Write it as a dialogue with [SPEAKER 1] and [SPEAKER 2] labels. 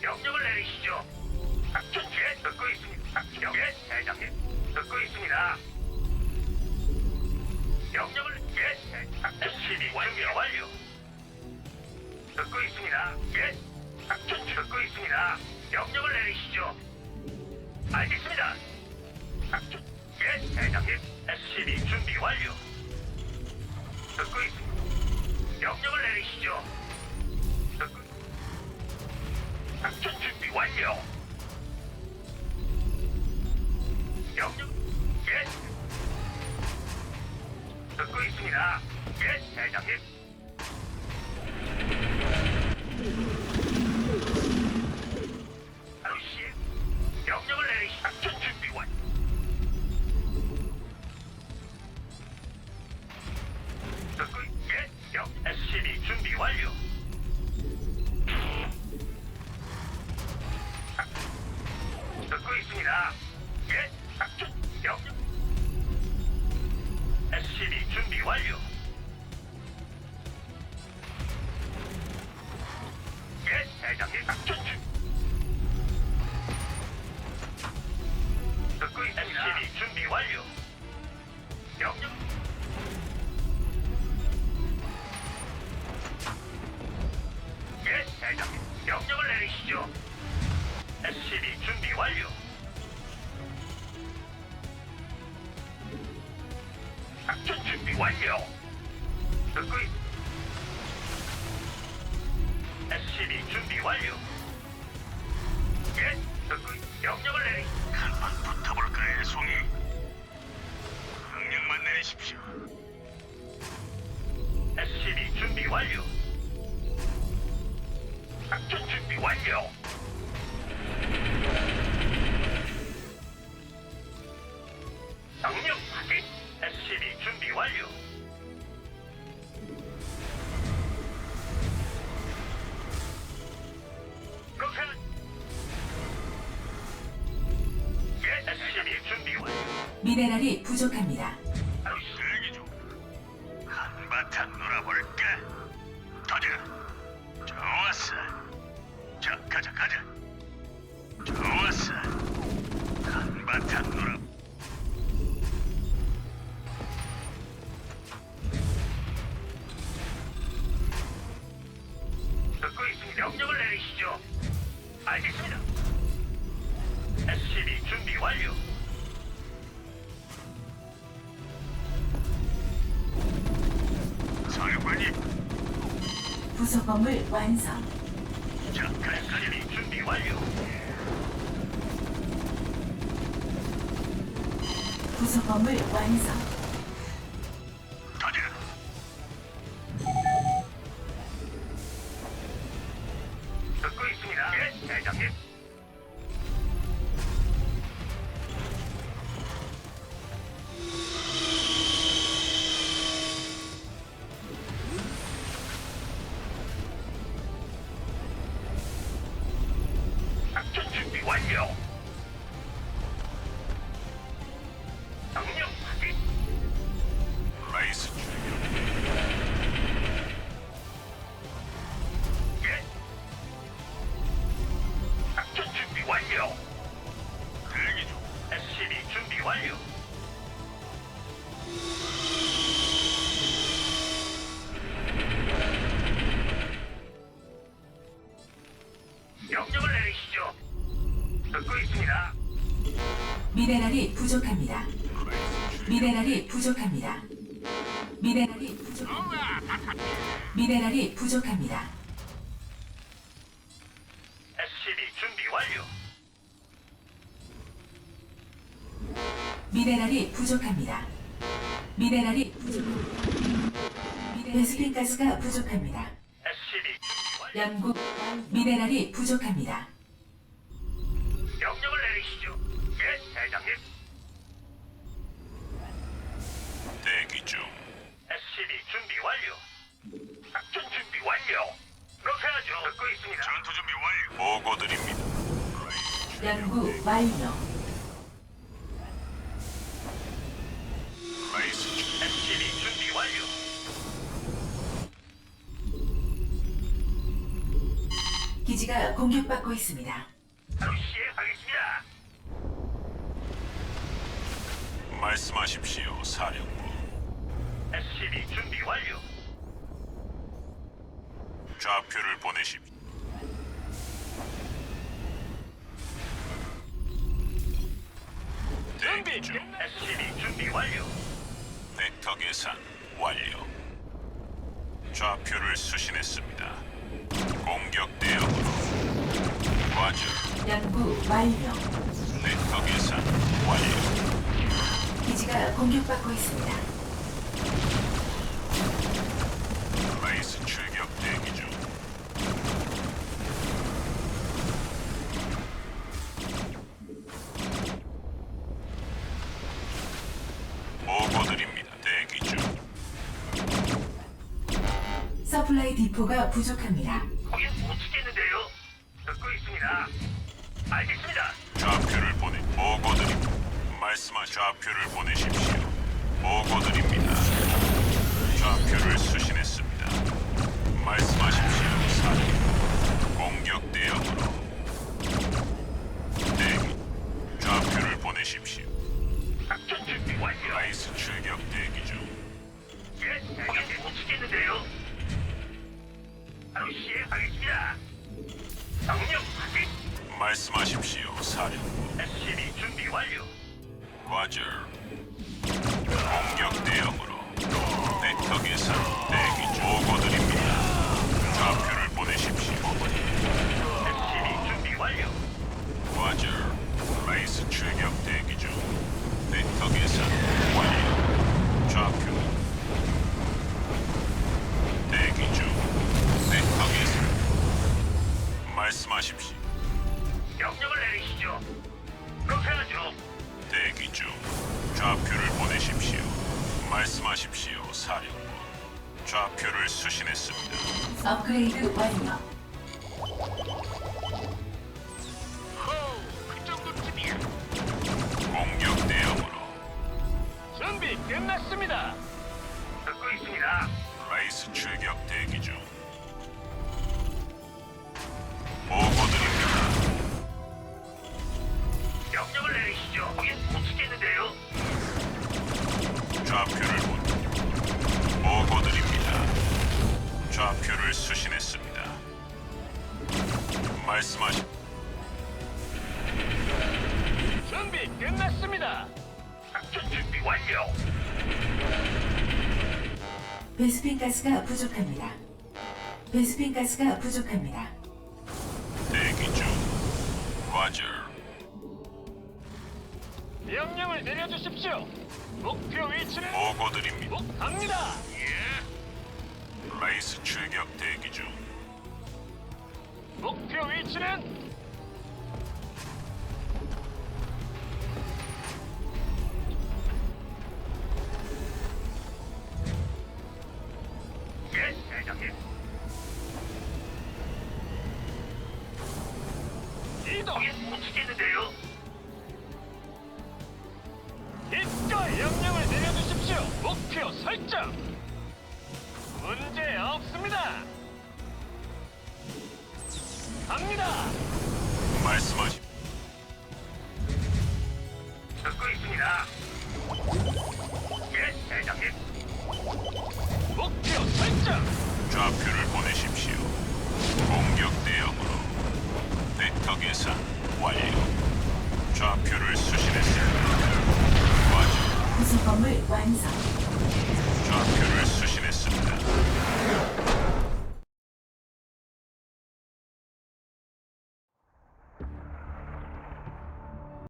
[SPEAKER 1] 명령을 내리시죠. 작전 제 듣고 있습니다. 작전 여기에 대장님, 듣고 있습니다. 명령을 예, 작전 준비 완료 완료. 듣고 있습니다. 예, 작전 듣고 있습니다. 명령을 내리시죠. 알겠습니다. 작전 예, 대장님. SCB 준비 완료. 듣고 있습니다. 명령을 내리시죠. 작전 준비 완료. 명령 예. 듣고 있습니다. 예, 대장님. 시 명령을 내리시 작전 준비 완. 듣고 있- 예, 명 SCB 준비 완료. 작전 준비 완료. 듣고 있... SCB 준비 완료. 예, 듣고 있... 명령을 내리... 한번 붙어볼까요, 송이? 명령만 내리십시오. SCB 준비 완료. 작전 준비 완료.
[SPEAKER 2] 미네랄이 부족합니다.
[SPEAKER 1] 대기 중. 한바탕 놀아볼까? 가자. 좋았어. 자, 가자, 가자.
[SPEAKER 2] 부속 건물 완성.
[SPEAKER 1] 자, SCB 준비 완료.
[SPEAKER 2] 부속 건물 완성.
[SPEAKER 1] 듣고 있습니다.
[SPEAKER 2] 미네랄이 부족합니다. 미네랄이 부족합니다. 미네랄이 부족합니다. 미네랄이 부족합니다.
[SPEAKER 1] SCB 준비 완료.
[SPEAKER 2] 미네랄이 부족합니다. 미네랄이 부족합니다. 베스핀 가스가 부족합니다.
[SPEAKER 1] SCB 준비 완료.
[SPEAKER 2] 연구 미네랄이 부족합니다. 연구 완료. 기지가 공격받고 있습니다.
[SPEAKER 3] 바로 시행하겠습니다.
[SPEAKER 4] 말씀하십시오, 사령부.
[SPEAKER 3] SCB 준비 완료.
[SPEAKER 4] 좌표를 보내십시오. 대기 중
[SPEAKER 3] SCB 준비 완료.
[SPEAKER 4] 벡터 계산 완료. 좌표를 수신했습니다. 공격 대응으로 과절
[SPEAKER 2] 연구 완료.
[SPEAKER 4] 벡터 계산 완료.
[SPEAKER 2] 기지가 공격받고 있습니다.
[SPEAKER 4] 라이스 출격 대기 중.
[SPEAKER 2] 서플라이 디포가 부족합니다.
[SPEAKER 3] 거긴 못 치겠는데요. 듣고 있습니다. 알겠습니다.
[SPEAKER 4] 좌표를 보내. 보고드립니다. 말씀하 좌표를 보내십시오. 보고드립니다. 좌표를 수신했습니다. 말씀하십시오. 말씀하십시오. 사령부.
[SPEAKER 3] SCB 준비 완료.
[SPEAKER 4] 과절. 공격 대응으로. 벡터 계산 대기 중. 보고 드립니다. 좌표를 보내십시오.
[SPEAKER 3] SCB 준비 완료.
[SPEAKER 4] 과절. 라이스 출격 하십시오, 사령부. 좌표를 수신했습니다.
[SPEAKER 2] 업그레이드 완료.
[SPEAKER 3] 호우, 그 정도쯤이야.
[SPEAKER 4] 공격 대응으로
[SPEAKER 3] 준비 끝났습니다. 듣고 있습니다.
[SPEAKER 4] 라이스 출격
[SPEAKER 3] 준비 끝났습니다. 작전 준비 완료.
[SPEAKER 2] 베스핀 가스가 부족합니다. 베스핀 가스가 부족합니다.
[SPEAKER 4] 대기 중. 과절.
[SPEAKER 3] 명령을 내려주십시오. 목표 위치는
[SPEAKER 4] 보고 드립니다.
[SPEAKER 3] 목 갑니다. 예.
[SPEAKER 4] 라이스 출격 대기 중.
[SPEAKER 3] 목표 위치는 갑니다.
[SPEAKER 4] 말씀하시.
[SPEAKER 3] 듣고 있습니다. 예, 대장님. 목표 설정.
[SPEAKER 4] 좌표를 보내십시오. 공격 대응으로 데이터 계산 완료. 좌표를 수신했습니다. 완료.
[SPEAKER 2] 구성범을 완성. 좌표를 수신했습니다.